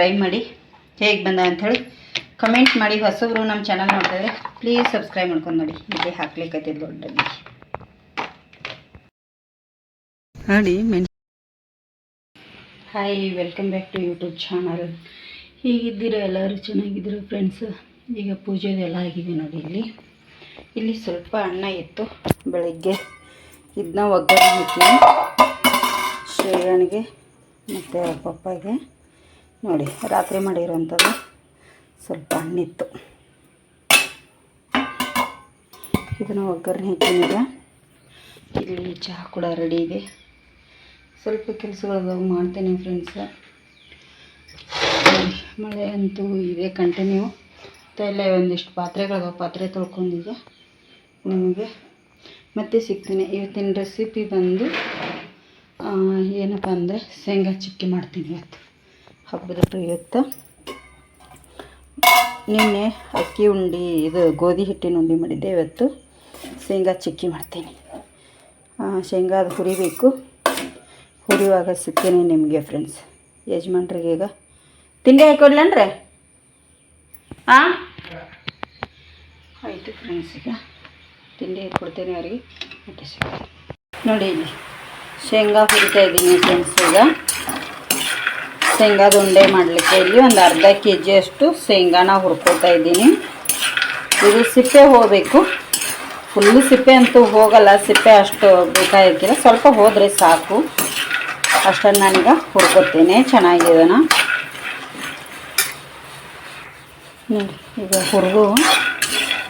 Try ಮಾಡಿ. ಹೇಗೆ ಬಂದ ಅಂಥೇಳಿ ಕಮೆಂಟ್ ಮಾಡಿ. ಹೊಸಬ್ರು ನಮ್ಮ ಚಾನಲ್ ನೋಡ್ತಾರೆ ಪ್ಲೀಸ್ ಸಬ್ಸ್ಕ್ರೈಬ್ ಮಾಡ್ಕೊಂಡು ನೋಡಿ. ಇಲ್ಲಿ ಹಾಕ್ಲಿಕ್ಕೈತಿ ದೊಡ್ಡ ಡಬ್ಬಿ ನೋಡಿ ಮೆಣ್ hi welcome back to YouTube channel ಹೀಗಿದ್ದೀರಾ ಎಲ್ಲರೂ? ಚೆನ್ನಾಗಿದ್ದೀರಾ ಫ್ರೆಂಡ್ಸ್ ಈಗ ಪೂಜೆದೆಲ್ಲ ಆಗಿದೆ ನೋಡಿ ಇಲ್ಲಿ. ಇಲ್ಲಿ ಸ್ವಲ್ಪ ಅನ್ನ ಇತ್ತು ಬೆಳಗ್ಗೆ. ಇದನ್ನ ಒಗ್ಗರಣೆ ಹಾಕಿ ಶೇರಣಿಗೆ ಮತ್ತು ಪಪ್ಪಾಗೆ. ನೋಡಿ, ರಾತ್ರಿ ಮಾಡಿರೋಂಥದ್ದು ಸ್ವಲ್ಪ ಹಣ್ಣಿತ್ತು. ಇದನ್ನು ಒಗ್ಗರಣೆ ಹಾಕಿನೀಗ ಇಲ್ಲಿ ಚಹಾ ಕೂಡ ರೆಡಿ ಇದೆ. ಸ್ವಲ್ಪ ಕೆಲಸಗಳು ಮಾಡ್ತೇನೆ ಫ್ರೆಂಡ್ಸ ಮಳೆ ಅಂತೂ ಇದೆ ಕಂಟಿನ್ಯೂ ತಲೆ ಒಂದಿಷ್ಟು ಪಾತ್ರೆಗಳಿವೆ, ಪಾತ್ರೆ ತೊಳ್ಕೊಂಡಿದ್ದೆ ನಿಮಗೆ ಮತ್ತೆ ಸಿಗ್ತೀನಿ. ಇವತ್ತಿನ ರೆಸಿಪಿ ಬಂದು ಏನಪ್ಪ ಅಂದರೆ ಶೇಂಗಾ ಚಿಕ್ಕಿ ಮಾಡ್ತೀನಿ ಇವತ್ತು. ಹಬ್ಬದ ಪ್ರಯುಕ್ತ ನಿನ್ನೆ ಅಕ್ಕಿ ಉಂಡೆ ಇದು ಗೋಧಿ ಹಿಟ್ಟಿನ ಉಂಡೆ ಮಾಡಿದ್ದೆ ಇವತ್ತು. ಶೇಂಗಾ ಚಿಕ್ಕಿ ಮಾಡ್ತೀನಿ. ಆ, ಶೇಂಗಾ ಅದು ಹುರಿಬೇಕು ಹುರಿಯುವಾಗ ಸಿಕ್ತೀನಿ ನಿಮಗೆ ಫ್ರೆಂಡ್ಸ್ ಯಜಮಾನ್ರಿಗೆ ಈಗ ತಿಂಡಿ ಹಾಕೊಡ್ಲನ್ರೆ ಹಾಂ ಆಯಿತು ಫ್ರೆಂಡ್ಸ್ ಈಗ ತಿಂಡಿ ಕೊಡ್ತೇನೆ ಅವರಿಗೆ. ಮತ್ತೆ ನೋಡಿ ಶೇಂಗಾ ಹುರಿತಾ ಇದ್ದೀನಿ ಫ್ರೆಂಡ್ಸ್ ಈಗ. ಶೇಂಗಾದ ಉಂಡೆ ಮಾಡಲಿಕ್ಕೆ ಇಲ್ಲಿ ಒಂದು ಅರ್ಧ ಕೆ ಜಿಯಷ್ಟು ಶೇಂಗಾನ ಹುರ್ಕೋತಾ ಇದ್ದೀನಿ. ಇದು ಸಿಪ್ಪೆ ಹೋಗಬೇಕು. ಫುಲ್ಲು ಸಿಪ್ಪೆ ಅಂತೂ ಹೋಗಲ್ಲ, ಸಿಪ್ಪೆ ಅಷ್ಟು ಬೇಕಾಗಿಲ್ಲ ಸ್ವಲ್ಪ ಹೋದರೆ ಸಾಕು. ಅಷ್ಟನ್ನು ನಾನೀಗ ಹುರ್ಕೋತೀನಿ ಚೆನ್ನಾಗಿದನ ನೋಡಿ ಈಗ ಹುರಿದು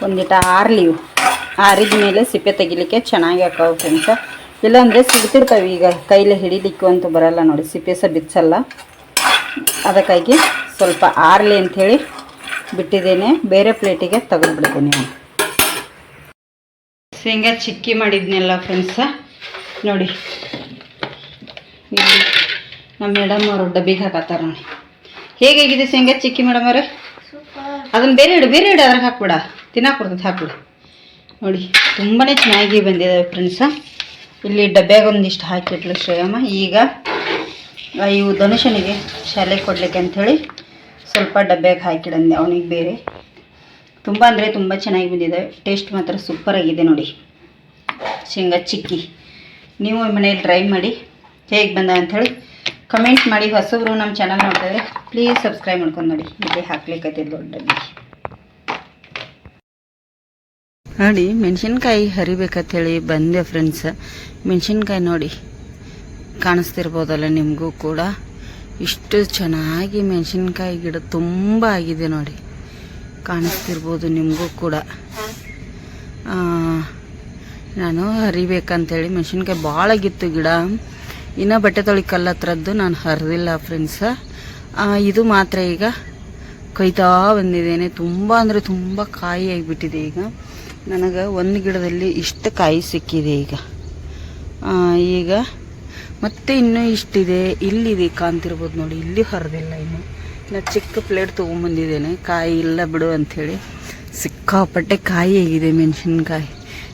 ಒಂದಿಟ ಆರ್ಲಿ. ಆರಿದ ಮೇಲೆ ಸಿಪ್ಪೆ ತೆಗಿಲಿಕ್ಕೆ ಚೆನ್ನಾಗಿ ಹಾಕವು ಫ್ರೆಂಡ್ಸ ಇಲ್ಲಾಂದರೆ ಸಿಗ್ತಿರ್ತವೆ ಈಗ ಕೈಲಿ ಹಿಡಿಲಿಕ್ಕೂ ಅಂತೂ ಬರಲ್ಲ ನೋಡಿ, ಸಿಪ್ಪೆ ಸಹ ಬಿಚ್ಚಲ್ಲ. ಅದಕ್ಕಾಗಿ ಸ್ವಲ್ಪ ಆರಲಿ ಅಂಥೇಳಿ ಬಿಟ್ಟಿದ್ದೇನೆ. ಬೇರೆ ಪ್ಲೇಟಿಗೆ ತಗೊಂಡ್ಬಿಡ್ತೀನಿ ನಾನು. ಶೇಂಗಾ ಚಿಕ್ಕಿ ಮಾಡಿದ್ನೆಲ್ಲ ಫ್ರೆಂಡ್ಸ ನೋಡಿ. ಇಲ್ಲಿ ನಮ್ಮ ಮೇಡಮ್ ಅವರು ಡಬ್ಬಿಗೆ ಹಾಕತ್ತಾರ ನೋಡಿ. ಹೇಗಾಗಿದೆ ಶೇಂಗಾ ಚಿಕ್ಕಿ ಮೇಡಮ್ ಅವರೇ? ಅದನ್ನು ಬೇರೆ ಇಡು ಬೇರೆ ಇಡು ಅದ್ರಾಗ ಹಾಕ್ಬಿಡ. ತಿನ್ನಕ್ಕೆ ಬರ್ತದೆ ಹಾಕ್ಬಿಡು. ನೋಡಿ ತುಂಬಾ ಚೆನ್ನಾಗಿ ಬಂದಿದ್ದಾವೆ ಫ್ರೆಂಡ್ಸ ಇಲ್ಲಿ ಡಬ್ಬ್ಯಾಗ ಒಂದಿಷ್ಟು ಹಾಕಿಟ್ಲು ಶ್ರೇಯಮ್ಮ. ಈಗ ಇವು ಧನುಷನಿಗೆ ಶಾಲೆ ಕೊಡ್ಲಿಕ್ಕೆ ಅಂಥೇಳಿ ಸ್ವಲ್ಪ ಡಬ್ಬ್ಯಾಗೆ ಹಾಕಿಡಂದೆ, ಅವನಿಗೆ ಬೇರೆ. ತುಂಬ ಅಂದರೆ ತುಂಬ ಚೆನ್ನಾಗಿ ಬಂದಿದೆ, ಟೇಸ್ಟ್ ಮಾತ್ರ ಸೂಪರಾಗಿದೆ ನೋಡಿ. ಶೇಂಗಾ ಚಿಕ್ಕಿ. ನೀವು ಮನೇಲಿ ಟ್ರೈ ಮಾಡಿ, ಹೇಗೆ ಬಂದ ಅಂಥೇಳಿ ಕಮೆಂಟ್ ಮಾಡಿ. ಹೊಸಬ್ರು ನಮ್ಮ ಚಾನಲ್ ನೋಡ್ತಾರೆ ಪ್ಲೀಸ್ ಸಬ್ಸ್ಕ್ರೈಬ್ ಮಾಡ್ಕೊಂಡು ನೋಡಿ. ಇಲ್ಲಿ ಹಾಕ್ಲಿಕ್ಕೈತಿ ದೊಡ್ಡ ನೋಡಿ, ಮೆಣಸಿನ್ಕಾಯಿ ಹರಿಬೇಕಂತ ಹೇಳಿ ಬಂದೆ ಫ್ರೆಂಡ್ಸ್ ಮೆಣಸಿನ್ಕಾಯಿ ನೋಡಿ. ಕಾಣಿಸ್ತಿರ್ಬೋದಲ್ಲ ನಿಮಗೂ ಕೂಡ. ಇಷ್ಟು ಚೆನ್ನಾಗಿ ಮೆಣಸಿನ್ಕಾಯಿ ಗಿಡ ತುಂಬ ಆಗಿದೆ ನೋಡಿ. ಕಾಣಿಸ್ತಿರ್ಬೋದು ನಿಮಗೂ ಕೂಡ. ನಾನು ಹರಿಬೇಕಂತೇಳಿ ಮೆಣಸಿನ್ಕಾಯಿ ಭಾಳ ಆಗಿತ್ತು ಗಿಡ. ಇನ್ನು ಬಟ್ಟೆ ತೊಳಿ ಹತ್ರದ್ದು ನಾನು ಹರಿದಿಲ್ಲ ಫ್ರೆಂಡ್ಸ ಇದು ಮಾತ್ರ ಈಗ ಕೊಯ್ತಾ ಬಂದಿದ್ದೇನೆ. ತುಂಬ ಅಂದರೆ ತುಂಬ ಕಾಯಿ ಆಗಿಬಿಟ್ಟಿದೆ ಈಗ. ನನಗೆ ಒಂದು ಗಿಡದಲ್ಲಿ ಇಷ್ಟು ಕಾಯಿ ಸಿಕ್ಕಿದೆ ಈಗ. ಈಗ ಮತ್ತೆ ಇನ್ನೂ ಇಷ್ಟಿದೆ. ಇಲ್ಲಿದೆ ಕಾಣ್ತಿರ್ಬೋದು ನೋಡಿ. ಇಲ್ಲಿ ಹರಿದಿಲ್ಲ ಇನ್ನು. ನಾನು ಚಿಕ್ಕ ಪ್ಲೇಟ್ ತೊಗೊಂಬಂದಿದ್ದೇನೆ. ಕಾಯಿ ಇಲ್ಲ ಬಿಡು ಅಂಥೇಳಿ. ಸಿಕ್ಕಾಪಟ್ಟೆ ಕಾಯಿ ಆಗಿದೆ ಮೆಣಸಿನ್ಕಾಯಿ.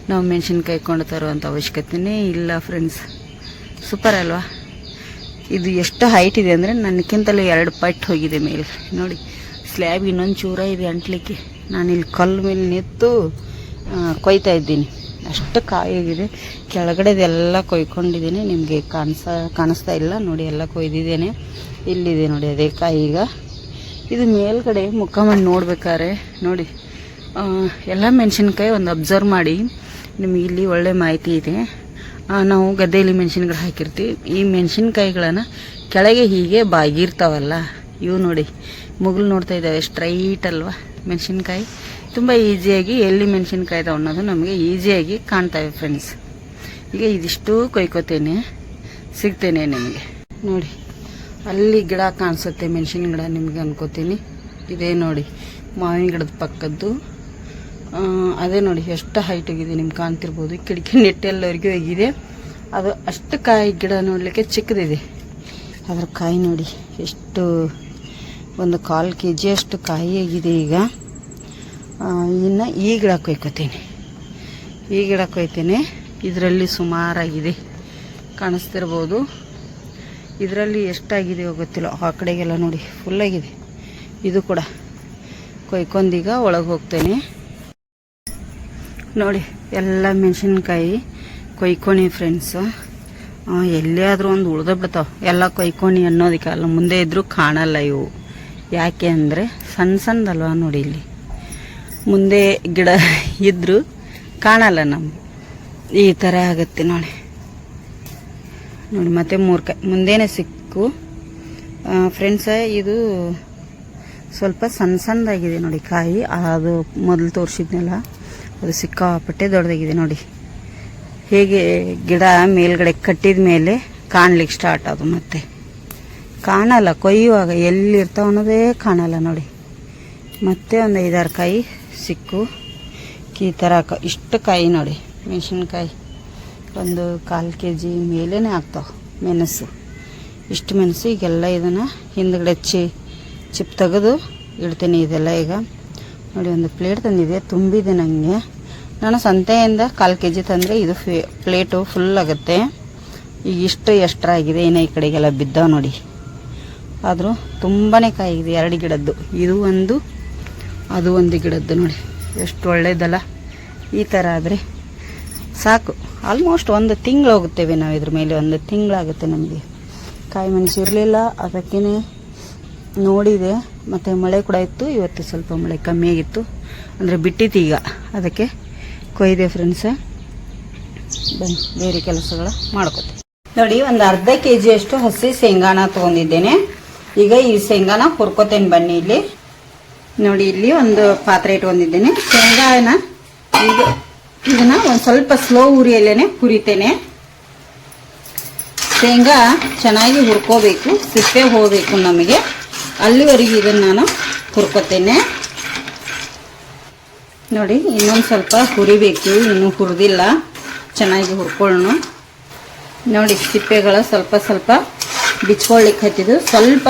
ನಾವು ಮೆಣಸಿನ್ಕಾಯಿ ಕೊಂಡು ತರುವಂಥ ಅವಶ್ಯಕತೆನೇ ಇಲ್ಲ ಫ್ರೆಂಡ್ಸ್ ಸೂಪರ್ ಅಲ್ವಾ? ಇದು ಎಷ್ಟು ಹೈಟ್ ಇದೆ ಅಂದರೆ ನನಗಿಂತಲೂ ಎರಡು ಪಟ್ಟು ಹೋಗಿದೆ ಮೇಲೆ. ನೋಡಿ ಸ್ಲ್ಯಾಬ್ ಇನ್ನೊಂದು ಚೂರ ಇದೆ ಅಂಟ್ಲಿಕ್ಕೆ. ನಾನು ಇಲ್ಲಿ ಕಲ್ಲು ಮೇಲೆ ನಿಂತು ಕೊಯ್ತಾ ಇದ್ದೀನಿ. ಅಷ್ಟು ಕಾಯಾಗಿದೆ. ಕೆಳಗಡೆದೆಲ್ಲ ಕೊಯ್ಕೊಂಡಿದ್ದೀನಿ. ನಿಮಗೆ ಕಾಣಿಸ, ಕಾಣಿಸ್ತಾ ಇಲ್ಲ. ನೋಡಿ, ಎಲ್ಲ ಕೊಯ್ದಿದ್ದೇನೆ. ಇಲ್ಲಿದೆ ನೋಡಿ ಅದೇ ಕಾಯಿ ಈಗ. ಇದು ಮೇಲ್ಗಡೆ ಮುಖ ಮಾಡಿ ನೋಡ್ಬೇಕಾದ್ರೆ, ನೋಡಿ ಎಲ್ಲ ಮೆಣಸಿನ್ಕಾಯಿ ಒಂದು ಅಬ್ಸರ್ವ್ ಮಾಡಿ ನಿಮಗೆ ಇಲ್ಲಿ ಒಳ್ಳೆ ಮಾಹಿತಿ ಇದೆ. ನಾವು ಗದ್ದೆಯಲ್ಲಿ ಮೆಣಸಿನ್ಕಾಯಿ ಹಾಕಿರ್ತೀವಿ. ಈ ಮೆಣಸಿನ್ಕಾಯಿಗಳನ್ನು ಕೆಳಗೆ ಹೀಗೆ ಬಾಗಿರ್ತಾವಲ್ಲ, ಇವು ನೋಡಿ ಮುಗಿಲು ನೋಡ್ತಾ ಇದ್ದಾವೆ. ಸ್ಟ್ರೈಟ್ ಅಲ್ವಾ ಮೆಣಸಿನ್ಕಾಯಿ? ತುಂಬ ಈಸಿಯಾಗಿ ಎಲ್ಲಿ ಮೆಣಸಿನ್ಕಾಯಿ ಇದಾವೆ ಅನ್ನೋದು ನಮಗೆ ಈಸಿಯಾಗಿ ಕಾಣ್ತವೆ ಫ್ರೆಂಡ್ಸ್ ಈಗ ಇದಿಷ್ಟು ಕೊಯ್ಕೋತೇನೆ, ಸಿಗ್ತೇನೆ ನಿಮಗೆ. ನೋಡಿ, ಅಲ್ಲಿ ಗಿಡ ಕಾಣಿಸುತ್ತೆ, ಮೆಣಸಿನ ಗಿಡ ನಿಮಗೆ ಅನ್ಕೋತೀನಿ. ಇದೇ ನೋಡಿ, ಮಾವಿನ ಗಿಡದ ಪಕ್ಕದ್ದು. ಅದೇ ನೋಡಿ, ಎಷ್ಟು ಹೈಟ್ ಆಗಿದೆ ನಿಮ್ಗೆ ಕಾಣ್ತಿರ್ಬೋದು. ಕಿಟಕಿ ನೆಟ್ಟೆಲ್ಲವರೆಗೂ ಹೋಗಿದೆ. ಅದು ಅಷ್ಟು ಕಾಯಿ ಗಿಡ ನೋಡಲಿಕ್ಕೆ ಚಿಕ್ಕದಿದೆ. ಅದರ ಕಾಯಿ ನೋಡಿ, ಎಷ್ಟು, ಒಂದು ಕಾಲು ಕೆ ಜಿಯಷ್ಟು ಕಾಯಿ ಆಗಿದೆ ಈಗ. ಇನ್ನು ಈ ಗಿಡ ಕೊಯ್ಕೋತೀನಿ ಈ ಗಿಡ ಕೊಯ್ತೀನಿ ಇದರಲ್ಲಿ ಸುಮಾರಾಗಿದೆ. ಕಾಣಿಸ್ತಿರ್ಬೋದು. ಇದರಲ್ಲಿ ಎಷ್ಟಾಗಿದೆಯೋ ಗೊತ್ತಿಲ್ಲ. ಆ ಕಡೆಗೆಲ್ಲ ನೋಡಿ ಫುಲ್ಲಾಗಿದೆ ಇದು ಕೂಡ. ಕೊಯ್ಕೊಂದೀಗ ಒಳಗೆ ಹೋಗ್ತೇನೆ. ನೋಡಿ, ಎಲ್ಲ ಮೆಣಸಿನ್ಕಾಯಿ ಕೊಯ್ಕೊಣಿ ಫ್ರೆಂಡ್ಸು ಎಲ್ಲಿಯಾದರೂ ಒಂದು ಉಳ್ದ ಬಿಡ್ತಾವೆ. ಎಲ್ಲ ಕೊಯ್ಕೊಣಿ ಅನ್ನೋದಕ್ಕೆ. ಅಲ್ಲ, ಮುಂದೆ ಇದ್ರೂ ಕಾಣಲ್ಲ ಇವು. ಯಾಕೆ ಅಂದರೆ ಸಣ್ಣ ಸಣ್ಣದಲ್ವ ನೋಡಿ ಇಲ್ಲಿ. ಮುಂದೆ ಗಿಡ ಇದ್ದರೂ ಕಾಣಲ್ಲ ನಮ್ಗೆ. ಈ ಥರ ಆಗುತ್ತೆ ನೋಡಿ. ನೋಡಿ, ಮತ್ತೆ ಮೂರು ಕಾಯಿ ಮುಂದೆನೇ ಸಿಕ್ಕು. ಫ್ರೆಂಡ್ಸ ಇದು ಸ್ವಲ್ಪ ಸಣ್ಣ ಸಣ್ಣದಾಗಿದೆ ನೋಡಿ ಕಾಯಿ. ಅದು ಮೊದಲು ತೋರಿಸಿದ್ನಲ್ಲ, ಅದು ಸಿಕ್ಕಾಪಟ್ಟೆ ದೊಡ್ಡದಾಗಿದೆ ನೋಡಿ. ಹೇಗೆ ಗಿಡ ಮೇಲ್ಗಡೆ ಕಟ್ಟಿದ ಮೇಲೆ ಕಾಣ್ಲಿಕ್ಕೆ ಸ್ಟಾರ್ಟ್ ಅದು ಮತ್ತೆ. ಕಾಣಲ್ಲ, ಕೊಯ್ಯುವಾಗ ಎಲ್ಲಿರ್ತಾವ ಅನ್ನೋದೇ ಕಾಣಲ್ಲ ನೋಡಿ. ಮತ್ತೆ ಒಂದು ಐದಾರು ಕಾಯಿ ಸಿಕ್ಕು. ಈ ಥರ ಇಷ್ಟು ಕಾಯಿ ನೋಡಿ, ಮೆಣಸಿನ್ಕಾಯಿ ಒಂದು ಕಾಲು ಕೆ ಜಿ ಮೇಲೇ ಆಗ್ತಾವೆ ಮೆಣಸು. ಇಷ್ಟು ಮೆಣಸು, ಈಗೆಲ್ಲ ಇದನ್ನು ಹಿಂದ್ಗಡೆ ಚಿ, ಚಿಪ್ ತೆಗೆದು ಇಡ್ತೀನಿ ಇದೆಲ್ಲ ಈಗ. ನೋಡಿ, ಒಂದು ಪ್ಲೇಟ್ ತಂದಿದೆ, ತುಂಬಿದೆ ನನಗೆ ನಾನು ಸಂತೆಯಿಂದ ಕಾಲು ಕೆ ಜಿ ತಂದರೆ ಇದು ಫೇ, ಪ್ಲೇಟು ಫುಲ್ ಆಗುತ್ತೆ. ಈಗ ಇಷ್ಟು ಎಷ್ಟರಾಗಿದೆ ಏನೋ ಈ ಕಡೆಗೆಲ್ಲ ಬಿದ್ದಾವೆ ನೋಡಿ. ಆದರೂ ತುಂಬಾ ಕಾಯಿದೆ ಎರಡು ಗಿಡದ್ದು. ಇದು ಒಂದು ಅದು ಒಂದು ಗಿಡದ್ದು ನೋಡಿ. ಎಷ್ಟು ಒಳ್ಳೆಯದಲ್ಲ ಈ ಥರ ಆದರೆ ಸಾಕು. ಆಲ್ಮೋಸ್ಟ್ ಒಂದು ತಿಂಗಳು ಹೋಗುತ್ತೇವೆ ನಾವು ಇದ್ರ ಮೇಲೆ, ಒಂದು ತಿಂಗಳಾಗುತ್ತೆ ನಮಗೆ. ಕಾಯಿ ಮೆಣಸು ಇರಲಿಲ್ಲ ಅದಕ್ಕೇ ನೋಡಿದೆ. ಮತ್ತು ಮಳೆ ಕೂಡ ಇತ್ತು, ಇವತ್ತು ಸ್ವಲ್ಪ ಮಳೆ ಕಮ್ಮಿ ಆಗಿತ್ತು. ಅಂದರೆ ಬಿಟ್ಟಿತ್ತು ಈಗ ಅದಕ್ಕೆ ಕೊಯ್ದೆ ಫ್ರೆಂಡ್ಸ ಬನ್ನಿ, ಬೇರೆ ಕೆಲಸಗಳು ಮಾಡ್ಕೋತೆ ನೋಡಿ, ಒಂದು ಅರ್ಧ ಕೆ ಜಿಯಷ್ಟು ಹಸಿ ಶೇಂಗಾನ ತೊಗೊಂಡಿದ್ದೇನೆ. ಈಗ ಈ ಶೇಂಗಾನ ಹುರ್ಕೋತೇನೆ ಬನ್ನಿ ಇಲ್ಲಿ. ನೋಡಿ, ಇಲ್ಲಿ ಒಂದು ಪಾತ್ರೆ ಇಟ್ಕೊಂಡಿದ್ದೇನೆ. ಶೇಂಗಾನ ಈಗ ಇದನ್ನ ಒಂದು ಸ್ವಲ್ಪ ಸ್ಲೋ ಉರಿಯಲ್ಲೇನೆ ಹುರಿತೇನೆ. ಶೇಂಗಾ ಚೆನ್ನಾಗಿ ಹುರ್ಕೋಬೇಕು, ಸಿಪ್ಪೆ ಹೋಗಬೇಕು ನಮಗೆ. ಅಲ್ಲಿವರೆಗೆ ಇದನ್ನು ನಾನು ಹುರ್ಕೋತೇನೆ. ನೋಡಿ, ಇನ್ನೊಂದು ಸ್ವಲ್ಪ ಹುರಿಬೇಕು, ಇನ್ನೂ ಹುರಿದಿಲ್ಲ. ಚೆನ್ನಾಗಿ ಹುರ್ಕೊಳ್ಳೋಣ. ನೋಡಿ, ಸಿಪ್ಪೆಗಳು ಸ್ವಲ್ಪ ಸ್ವಲ್ಪ ಬಿಚ್ಕೊಳ್ಳಿಕ್ಕೆ ಹತ್ತಿದ್ದು. ಸ್ವಲ್ಪ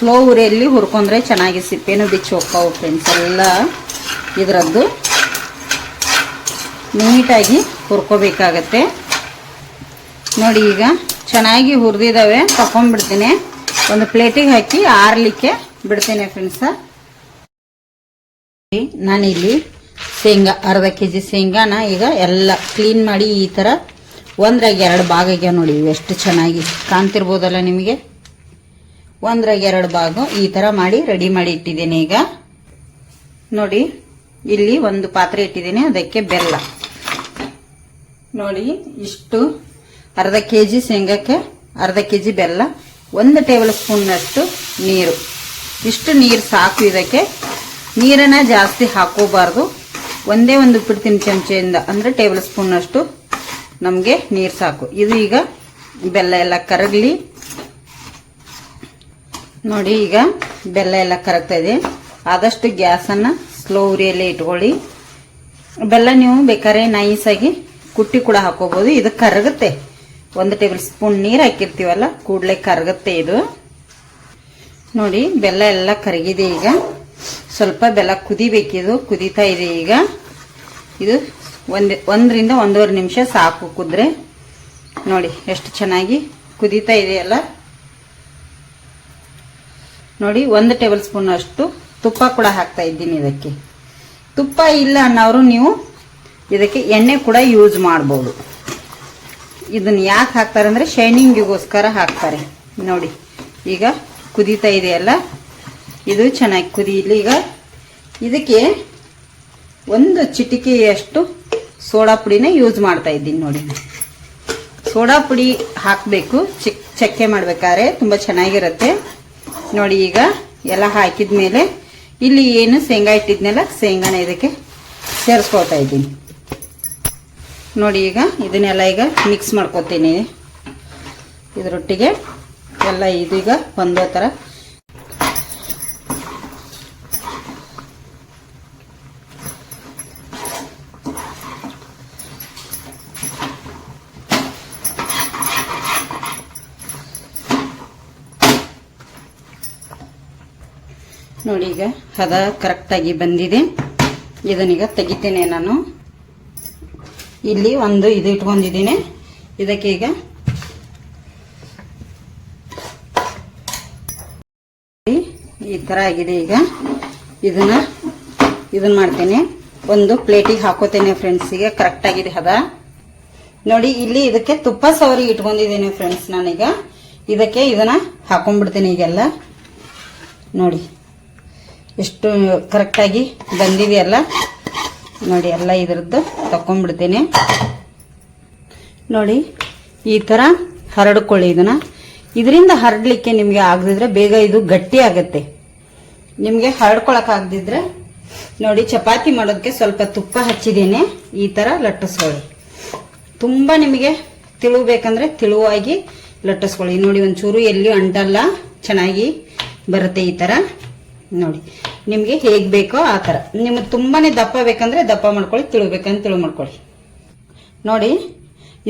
ಸ್ಲೋ ಉರಿಯಲ್ಲಿ ಹುರ್ಕೊಂಡ್ರೆ ಚೆನ್ನಾಗಿ ಸಿಪ್ಪೆನೂ ಬಿಚ್ಚಿ ಹೋಗ್ತಾವೆ ಫ್ರೆಂಡ್ಸ್ ಎಲ್ಲ ಇದರದ್ದು. ನೀಟಾಗಿ ಹುರ್ಕೋಬೇಕಾಗತ್ತೆ. ನೋಡಿ ಈಗ ಚೆನ್ನಾಗಿ ಹುರಿದಿದ್ದಾವೆ ತಕೊಂಡ್ಬಿಡ್ತೀನಿ ಒಂದು ಪ್ಲೇಟಿಗೆ ಹಾಕಿ ಆರ್ಲಿಕ್ಕೆ ಬಿಡ್ತೇನೆ ಫ್ರೆಂಡ್ಸ ನಾನಿಲ್ಲಿ ಶೇಂಗಾ, ಅರ್ಧ ಕೆ ಜಿ ಶೇಂಗಾನ ಈಗ ಎಲ್ಲ ಕ್ಲೀನ್ ಮಾಡಿ ಈ ಥರ ಒಂದ್ರಾಗ ಎರಡು ಭಾಗ ನೋಡಿ, ಎಷ್ಟು ಚೆನ್ನಾಗಿ ಕಾಣ್ತಿರ್ಬೋದಲ್ಲ ನಿಮಗೆ? ಒಂದ್ರಾಗ ಎರಡು ಭಾಗ ಈ ಥರ ಮಾಡಿ ರೆಡಿ ಮಾಡಿ ಇಟ್ಟಿದ್ದೀನಿ ಈಗ. ನೋಡಿ, ಇಲ್ಲಿ ಒಂದು ಪಾತ್ರೆ ಇಟ್ಟಿದ್ದೀನಿ, ಅದಕ್ಕೆ ಬೆಲ್ಲ. ನೋಡಿ, ಇಷ್ಟು ಅರ್ಧ ಕೆ ಜಿ ಶೇಂಗಕ್ಕೆ ಅರ್ಧ ಕೆ ಜಿ ಬೆಲ್ಲ, ಒಂದು ಟೇಬಲ್ ಸ್ಪೂನ್ನಷ್ಟು ನೀರು. ಇಷ್ಟು ನೀರು ಸಾಕು ಇದಕ್ಕೆ. ನೀರನ್ನ ಜಾಸ್ತಿ ಹಾಕೋಬಾರ್ದು. ಒಂದೇ ಒಂದು ಉಪ್ಪಿಡ್ತೀನಿ ಚಮಚೆಯಿಂದ ಅಂದರೆ ಟೇಬಲ್ ಸ್ಪೂನ್ನಷ್ಟು ನಮಗೆ ನೀರು ಸಾಕು. ಇದು ಈಗ ಬೆಲ್ಲ ಎಲ್ಲ ಕರಗಲಿ. ನೋಡಿ ಈಗ ಬೆಲ್ಲ ಎಲ್ಲ ಕರಗ್ತಾ ಇದೆ. ಆದಷ್ಟು ಗ್ಯಾಸನ್ನು ಸ್ಲೋ ಉರಿಯಲ್ಲಿ ಇಟ್ಕೊಳ್ಳಿ. ಬೆಲ್ಲ ನೀವು ಬೇಕಾದ್ರೆ ನೈಸಾಗಿ ಕುಟ್ಟಿ ಕೂಡ ಹಾಕೋಬಹುದು ಇದು ಕರಗುತ್ತೆ. ಒಂದು ಟೇಬಲ್ ಸ್ಪೂನ್ ನೀರು ಹಾಕಿರ್ತೀವಲ್ಲ, ಕೂಡಲೇ ಕರಗುತ್ತೆ ಇದು. ನೋಡಿ, ಬೆಲ್ಲ ಎಲ್ಲ ಕರಗಿದೆ ಈಗ. ಸ್ವಲ್ಪ ಬೆಲ್ಲ ಕುದಿಬೇಕಿದು ಕುದೀತಾ ಇದೆ ಈಗ. ಇದು ಒಂದು, ಒಂದರಿಂದ ಒಂದೂವರೆ ನಿಮಿಷ ಸಾಕು ಕುದ್ರೆ. ನೋಡಿ, ಎಷ್ಟು ಚೆನ್ನಾಗಿ ಕುದೀತಾ ಇದೆಯಲ್ಲ. ನೋಡಿ, ಒಂದು ಟೇಬಲ್ ಸ್ಪೂನ್ ಅಷ್ಟು ತುಪ್ಪ ಕೂಡ ಹಾಕ್ತಾ ಇದ್ದೀನಿ ಇದಕ್ಕೆ. ತುಪ್ಪ ಇಲ್ಲ ಅನ್ನೋರು ನೀವು ಇದಕ್ಕೆ ಎಣ್ಣೆ ಕೂಡ ಯೂಸ್ ಮಾಡ್ಬೋದು. ಇದನ್ನ ಯಾಕೆ ಹಾಕ್ತಾರೆ ಅಂದರೆ ಶೈನಿಂಗಿಗೋಸ್ಕರ ಹಾಕ್ತಾರೆ. ನೋಡಿ, ಈಗ ಕುದೀತಾ ಇದೆಯಲ್ಲ ಇದು ಚೆನ್ನಾಗಿ ಕುದೀಲಿ ಈಗ. ಇದಕ್ಕೆ ಒಂದು ಚಿಟಿಕೆಯಷ್ಟು ಸೋಡಾ ಪುಡಿನ ಯೂಸ್ ಮಾಡ್ತಾ ಇದ್ದೀನಿ ನೋಡಿ. ಸೋಡಾ ಪುಡಿ ಹಾಕಬೇಕು, ಚಿಕ್ ಚಕ್ಕೆ ಮಾಡಬೇಕಾದ್ರೆ ತುಂಬ ಚೆನ್ನಾಗಿರುತ್ತೆ. ನೋಡಿ ಈಗ ಎಲ್ಲ ಹಾಕಿದ ಮೇಲೆ ಇಲ್ಲಿ ಏನು ಶೇಂಗಾ ಇಟ್ಟಿದ್ನೆಲ್ಲ, ಶೇಂಗಾನ ಇದಕ್ಕೆ ಸೇರಿಸ್ಕೊಳ್ತಾ ಇದ್ದೀನಿ. ನೋಡಿ ಈಗ ಇದನ್ನೆಲ್ಲ ಈಗ ಮಿಕ್ಸ್ ಮಾಡ್ಕೊತೀನಿ. ಇದರೊಟ್ಟಿಗೆ ಎಲ್ಲ ಇದೀಗ ಒಂದೇ ಥರ ನೋಡಿ ಈಗ ಹದ ಕರೆಕ್ಟಾಗಿ ಬಂದಿದೆ. ಇದನ್ನೀಗ ತೆಗಿತೇನೆ ನಾನು. ಇಲ್ಲಿ ಒಂದು ಇದು ಇಟ್ಕೊಂಡಿದ್ದೀನಿ. ಇದಕ್ಕೆ ಈಗ ಈ ಥರ ಆಗಿದೆ ಈಗ. ಇದನ್ನ ಇದನ್ನ ಮಾಡ್ತೇನೆ. ಒಂದು ಪ್ಲೇಟಿಗೆ ಹಾಕೋತೇನೆ ಫ್ರೆಂಡ್ಸ್ ಈಗ ಕರೆಕ್ಟ್ ಆಗಿದೆ ಹದ. ನೋಡಿ ಇಲ್ಲಿ ಇದಕ್ಕೆ ತುಪ್ಪ ಸವರಿ ಇಟ್ಕೊಂಡಿದ್ದೀನಿ ಫ್ರೆಂಡ್ಸ್ ನಾನೀಗ. ಇದಕ್ಕೆ ಇದನ್ನ ಹಾಕೊಂಡ್ಬಿಡ್ತೇನೆ ಈಗೆಲ್ಲ. ನೋಡಿ. ಎಷ್ಟು ಕರೆಕ್ಟಾಗಿ ಬಂದಿದೆಯಲ್ಲ? ನೋಡಿ, ಎಲ್ಲ ಇದ್ರದ್ದು ತಗೊಂಡ್ಬಿಡ್ತೀನಿ ನೋಡಿ, ಈ ಥರ ಹರಡ್ಕೊಳ್ಳಿ ಇದನ್ನು. ಇದರಿಂದ ಹರಡಲಿಕ್ಕೆ ನಿಮಗೆ ಆಗದಿದ್ರೆ ಬೇಗ ಇದು ಗಟ್ಟಿ ಆಗುತ್ತೆ. ನಿಮಗೆ ಹರಡ್ಕೊಳಕ್ ಆಗದಿದ್ರೆ, ನೋಡಿ, ಚಪಾತಿ ಮಾಡೋದಕ್ಕೆ ಸ್ವಲ್ಪ ತುಪ್ಪ ಹಚ್ಚಿದ್ದೀನಿ. ಈ ಥರ ಲಟ್ಟಿಸ್ಕೊಳ್ಳಿ. ತುಂಬ ನಿಮಗೆ ತಿಳುಬೇಕಂದ್ರೆ ತಿಳುವಾಗಿ ಲಟ್ಟಿಸ್ಕೊಳ್ಳಿ. ನೋಡಿ, ಒಂಚೂರು ಎಲ್ಲಿಯೂ ಅಂಟಲ್ಲ, ಚೆನ್ನಾಗಿ ಬರುತ್ತೆ ಈ ಥರ ನೋಡಿ. ನಿಮಗೆ ಹೇಗೆ ಬೇಕೋ ಆ ಥರ ನಿಮಗೆ ತುಂಬಾನೇ ದಪ್ಪ ಬೇಕಂದ್ರೆ ದಪ್ಪ ಮಾಡ್ಕೊಳ್ಳಿ, ತಿಳುಬೇಕಂದ್ರೆ ತಿಳು ಮಾಡ್ಕೊಳ್ಳಿ. ನೋಡಿ,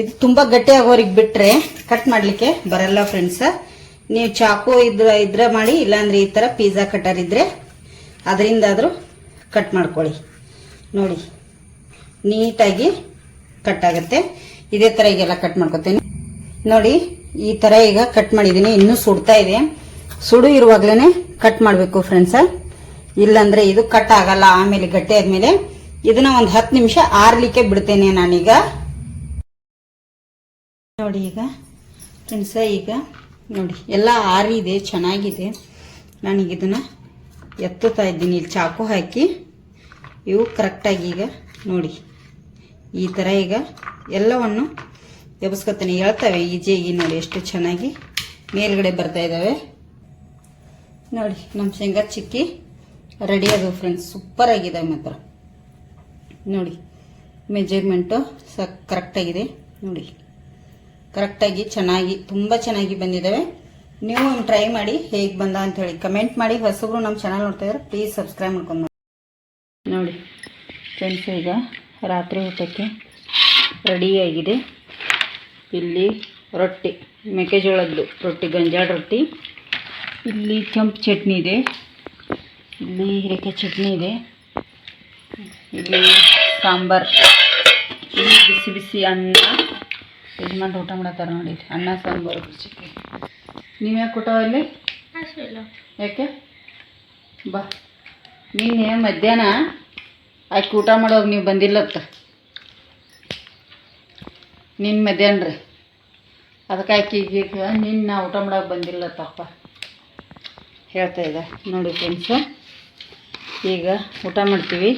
ಇದು ತುಂಬಾ ಗಟ್ಟಿ ಆಗೋರಿಗೆ ಬಿಟ್ರೆ ಕಟ್ ಮಾಡ್ಲಿಕ್ಕೆ ಬರಲ್ಲ ಫ್ರೆಂಡ್ಸ್ ನೀವು ಚಾಕು ಇದ್ರ, ಇದ್ರೆ ಮಾಡಿ, ಇಲ್ಲಾಂದ್ರೆ ಈ ತರ ಪಿಜ್ಜಾ ಕಟರ್ ಇದ್ರೆ ಅದರಿಂದಾದ್ರೂ ಕಟ್ ಮಾಡ್ಕೊಳ್ಳಿ. ನೋಡಿ, ನೀಟಾಗಿ ಕಟ್ ಆಗುತ್ತೆ. ಇದೇ ತರ ಈಗೆಲ್ಲ ಕಟ್ ಮಾಡ್ಕೊತೀನಿ. ನೋಡಿ, ಈ ತರ ಈಗ ಕಟ್ ಮಾಡಿದೀನಿ ಇನ್ನೂ ಸುಡ್ತಾ ಇದೆ. ಸುಡು ಇರುವಾಗ್ಲೇನೆ ಕಟ್ ಮಾಡಬೇಕು ಫ್ರೆಂಡ್ಸ್ ಇಲ್ಲಾಂದ್ರೆ ಇದು ಕಟ್ ಆಗಲ್ಲ, ಆಮೇಲೆ ಗಟ್ಟಿ ಆದ್ಮೇಲೆ ಇದನ್ನ ಒಂದು ಹತ್ತು ನಿಮಿಷ ಆರ್ಲಿಕ್ಕೆ ಬಿಡ್ತೇನೆ ನಾನೀಗ. ನೋಡಿ ಈಗ ಫ್ರೆಂಡ್ಸ ಈಗ ನೋಡಿ, ಎಲ್ಲ ಆರಿದೆ, ಚೆನ್ನಾಗಿದೆ. ನಾನೀಗ ಇದನ್ನ ಎತ್ತುತ್ತಾ ಇದ್ದೀನಿ. ಇಲ್ಲಿ ಚಾಕು ಹಾಕಿ, ಇವು ಕರೆಕ್ಟಾಗಿ ಈಗ ನೋಡಿ, ಈ ಥರ ಈಗ ಎಲ್ಲವನ್ನು ಎಬ್ಸ್ಕೊತೀನಿ. ಹೇಳ್ತವೆ ಈಜಿಯಾಗಿ ನೋಡಿ, ಎಷ್ಟು ಚೆನ್ನಾಗಿ ಮೇಲ್ಗಡೆ ಬರ್ತಾ ಇದ್ದಾವೆ. ನೋಡಿ ನಮ್ಮ ಶೇಂಗಾ ಚಿಕ್ಕಿ ರೆಡಿ ಅದು ಫ್ರೆಂಡ್ಸ್ ಸೂಪರ್ ಆಗಿದೆ ಮಾತ್ರ. ನೋಡಿ ಮೆಜರ್ಮೆಂಟು ಸ ಕರೆಕ್ಟಾಗಿದೆ ನೋಡಿ ಕರೆಕ್ಟಾಗಿ ಚೆನ್ನಾಗಿ, ತುಂಬ ಚೆನ್ನಾಗಿ ಬಂದಿದ್ದಾವೆ ನೀವು ಟ್ರೈ ಮಾಡಿ ಹೇಗೆ ಬಂದ ಅಂತ ಕಮೆಂಟ್ ಮಾಡಿ. ಹೊಸಬ್ರು ನಮ್ಮ ಚಾನಲ್ ನೋಡ್ತಾ ಇದ್ದಾರೆ ಪ್ಲೀಸ್ ಸಬ್ಸ್ಕ್ರೈಬ್ ಮಾಡ್ಕೊಂಡು ನೋಡಿ ಫ್ರೆಂಡ್ಸ್ ಈಗ ರಾತ್ರಿ ಊಟಕ್ಕೆ ರೆಡಿಯಾಗಿದೆ ಇಲ್ಲಿ ರೊಟ್ಟಿ, ಮೆಕ್ಕೆಜೋಳದ್ದು ರೊಟ್ಟಿ, ಗಂಜಾಳ ರೊಟ್ಟಿ. ಇಲ್ಲಿ ಕೆಂಪು ಚಟ್ನಿ ಇದೆ. ಇಲ್ಲಿ ಹೀರೆಕಾಯಿ ಚಟ್ನಿ ಇದೆ. ಇಲ್ಲಿ ಸಾಂಬಾರ್. ಇಲ್ಲಿ ಬಿಸಿ ಬಿಸಿ ಅನ್ನ. ಯಜಮಾನ್ ಊಟ ಮಾಡತ್ತಾರ ನೋಡಿ. ಅನ್ನ, ಸಾಂಬಾರು ಬಿಸಿ ನೀವು ಯಾಕೆ ಊಟ ಇಲ್ಲಿ ಯಾಕೆ? ಬಾ. ನೀನು ಮಧ್ಯಾಹ್ನ? ಆಯ್ಕೆ ಊಟ ಮಾಡೋವಾಗ ನೀವು ಬಂದಿಲ್ಲತ್ತ? ನಿನ್ನ ಮಧ್ಯಾಹ್ನ ರೀ. ಅದಕ್ಕೆ ಆಕೆ ಈಗ ನಿನ್ನ ಊಟ ಮಾಡೋಕೆ ಬಂದಿಲ್ಲತ್ತಪ್ಪ. ಹೇಳ್ತಾ ಇದ್ದ ನೋಡಿ ಫ್ರೆಂಡ್ಸು ಈಗ ಊಟ ಮಾಡ್ತೀವಿ.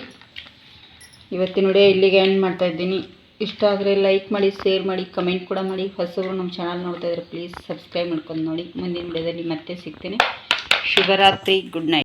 ಇವತ್ತಿನ ವಿಡಿಯೋ ಇಲ್ಲಿಗೆ ಎಂಡ್ ಮಾಡ್ತಾ ಇದ್ದೀನಿ. ಇಷ್ಟ ಆದರೆ ಲೈಕ್ ಮಾಡಿ ಶೇರ್ ಮಾಡಿ ಕಮೆಂಟ್ ಕೂಡ ಮಾಡಿ. ಹೊಸಬ್ರು ನಮ್ಮ ಚಾನಲ್ ನೋಡ್ತಾ ಇದ್ರೆ ಪ್ಲೀಸ್ ಸಬ್ಸ್ಕ್ರೈಬ್ ಮಾಡ್ಕೊಂಡು ನೋಡಿ. ಮುಂದಿನ ವಿಡಿಯೋದಲ್ಲಿ ಮತ್ತೆ ಸಿಗ್ತೀನಿ. ಶುಭರಾತ್ರಿ ಗುಡ್ ನೈಟ್